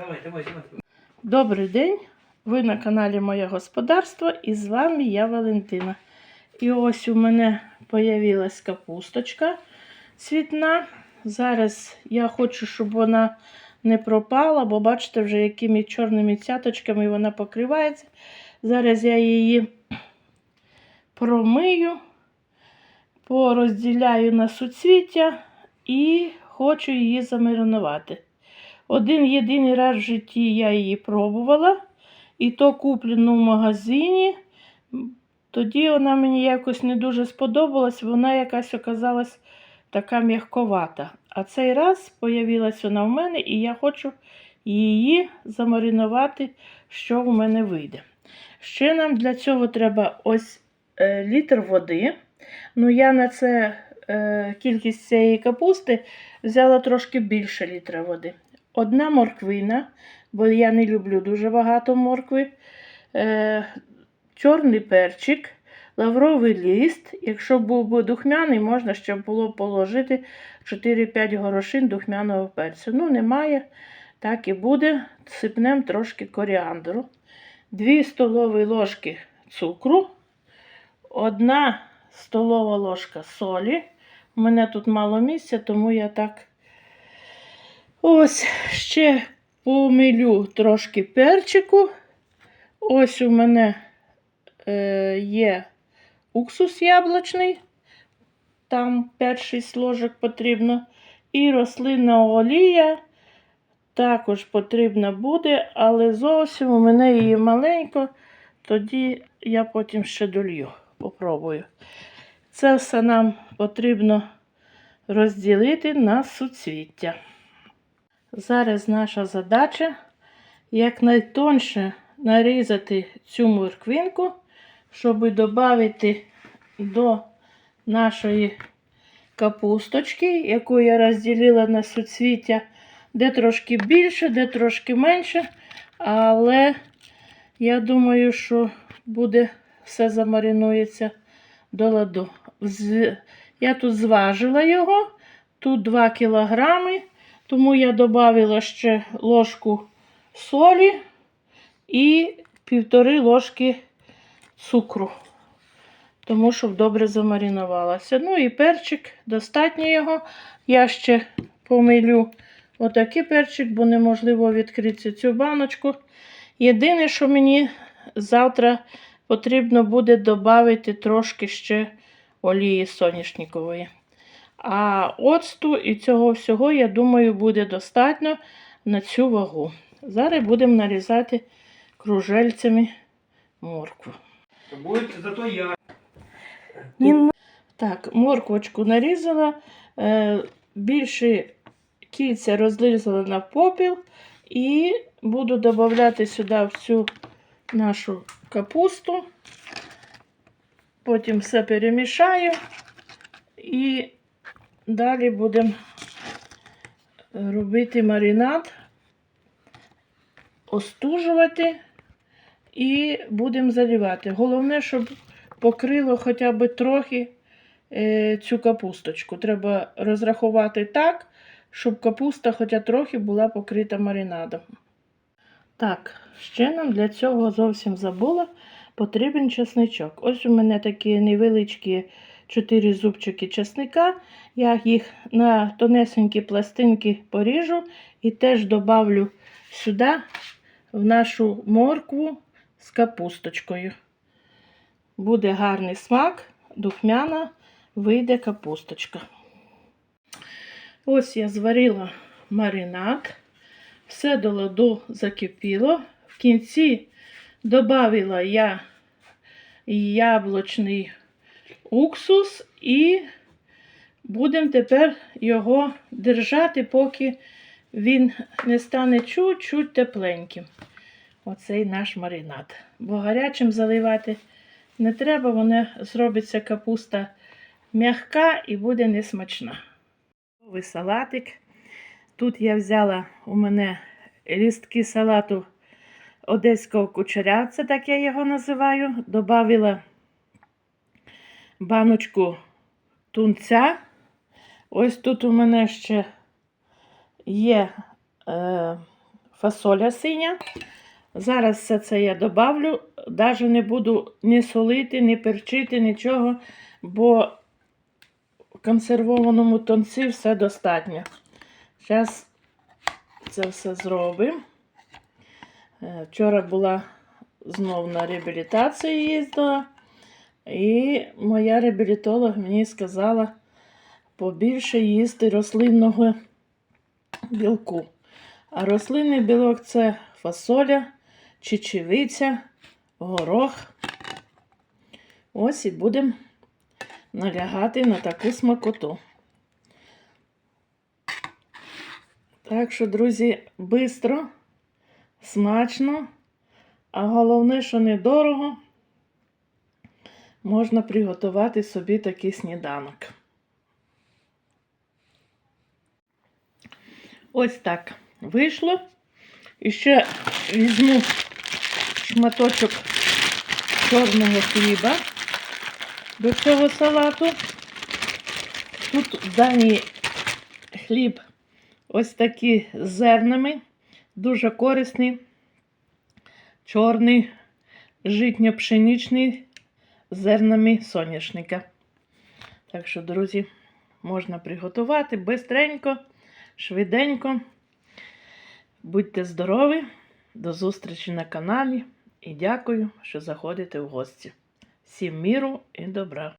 Давай, давай, давай. Добрий день! Ви на каналі Моє Господарство і з вами я Валентина. І ось у мене появилась капусточка цвітна. Зараз я хочу, щоб вона не пропала, бо бачите, вже якими чорними цяточками вона покривається. Зараз я її промию, порозділяю на суцвіття і хочу її замаринувати. Один єдиний раз в житті я її пробувала, і то куплено в магазині. Тоді вона мені якось не дуже сподобалась, вона якась оказалась така м'ягковата. А цей раз появилась вона в мене, і я хочу її замаринувати, що в мене вийде. Ще нам для цього треба ось е, літр води. Ну, я на це е, кількість цієї капусти взяла трошки більше літра води. Одна морквина, бо я не люблю дуже багато моркви. Е, чорний перчик, лавровий лист. Якщо був би духмяний, можна ще було положити 4-5 горошин духмяного перцю. Ну, немає, так і буде. Сипнемо трошки коріандру. 2 столові ложки цукру, 1 столова ложка солі. У мене тут мало місця, тому я так Ось ще помилю трошки перчику. Ось у мене е, є уксус яблучний, там 5-6 ложок потрібно. І рослинна олія також потрібна буде, але зовсім у мене її маленько, тоді я потім ще долью, попробую. Це все нам потрібно розділити на суцвіття. Зараз наша задача якнайтонше нарізати цю морквинку, щоб додати до нашої капусточки, яку я розділила на суцвіття, де трошки більше, де трошки менше. Але я думаю, що буде все замаринується до ладу. Я тут зважила його, тут 2 кілограми. Тому я додала ще ложку солі і півтори ложки цукру, тому щоб добре замаринувалося. Ну і перчик, достатньо його. Я ще помилю отакий перчик, бо неможливо відкрити цю баночку. Єдине, що мені завтра потрібно буде додати трошки ще олії соняшникової. А оцту і цього всього, я думаю, буде достатньо на цю вагу. Зараз будемо нарізати кружельцями моркву. Будет зато я. Так, морквочку нарізала, е, більше кільця розрізала на попіл і буду додати сюди в цю нашу капусту. Потім все перемішаю і далі будемо робити маринад, остужувати і будемо заливати. Головне, щоб покрило хоча б трохи е, цю капусточку. Треба розрахувати так, щоб капуста хоча трохи була покрита маринадом. Так, ще нам для цього зовсім забула. Потрібен чесничок. Ось у мене такі невеличкі 4 зубчики чесника. Я їх на тонесенькі пластинки поріжу і теж добавлю сюди в нашу моркву з капусточкою. Буде гарний смак, духмяна вийде капусточка. Ось я зварила маринад. Все до ладу закипіло. В кінці додавила я яблучний уксус і будемо тепер його держати, поки він не стане чуть-чуть тепленьким. Оцей наш маринад. Бо гарячим заливати не треба, вона зробиться капуста м'яка і буде несмачна. Готовий салатик. Тут я взяла у мене лістки салату одеського кучерявця, так я його називаю. Добавила баночку тунця. Ось тут у мене ще є е, фасоля синя. Зараз все це я добавлю. Навіть не буду ні солити, ні перчити, нічого, бо в консервованому тонці все достатньо. Зараз це все зробимо. Е, Вчора була знов на реабілітацію їздила. І моя реабілітолог мені сказала побільше їсти рослинного білку. А рослинний білок це фасоля, чечевиця, горох. Ось і будемо налягати на таку смакоту. Так що, друзі, швидко, смачно, а головне, що недорого, можна приготувати собі такий сніданок. Ось так вийшло. І ще візьму шматочок чорного хліба до цього салату. Тут в хліб ось такі з зернами, дуже корисний, чорний, житньо-пшеничний зернами соняшника. Так що, друзі, можна приготувати бистренько, швиденько. Будьте здорові, до зустрічі на каналі і дякую, що заходите в гості. Всім міру і добра!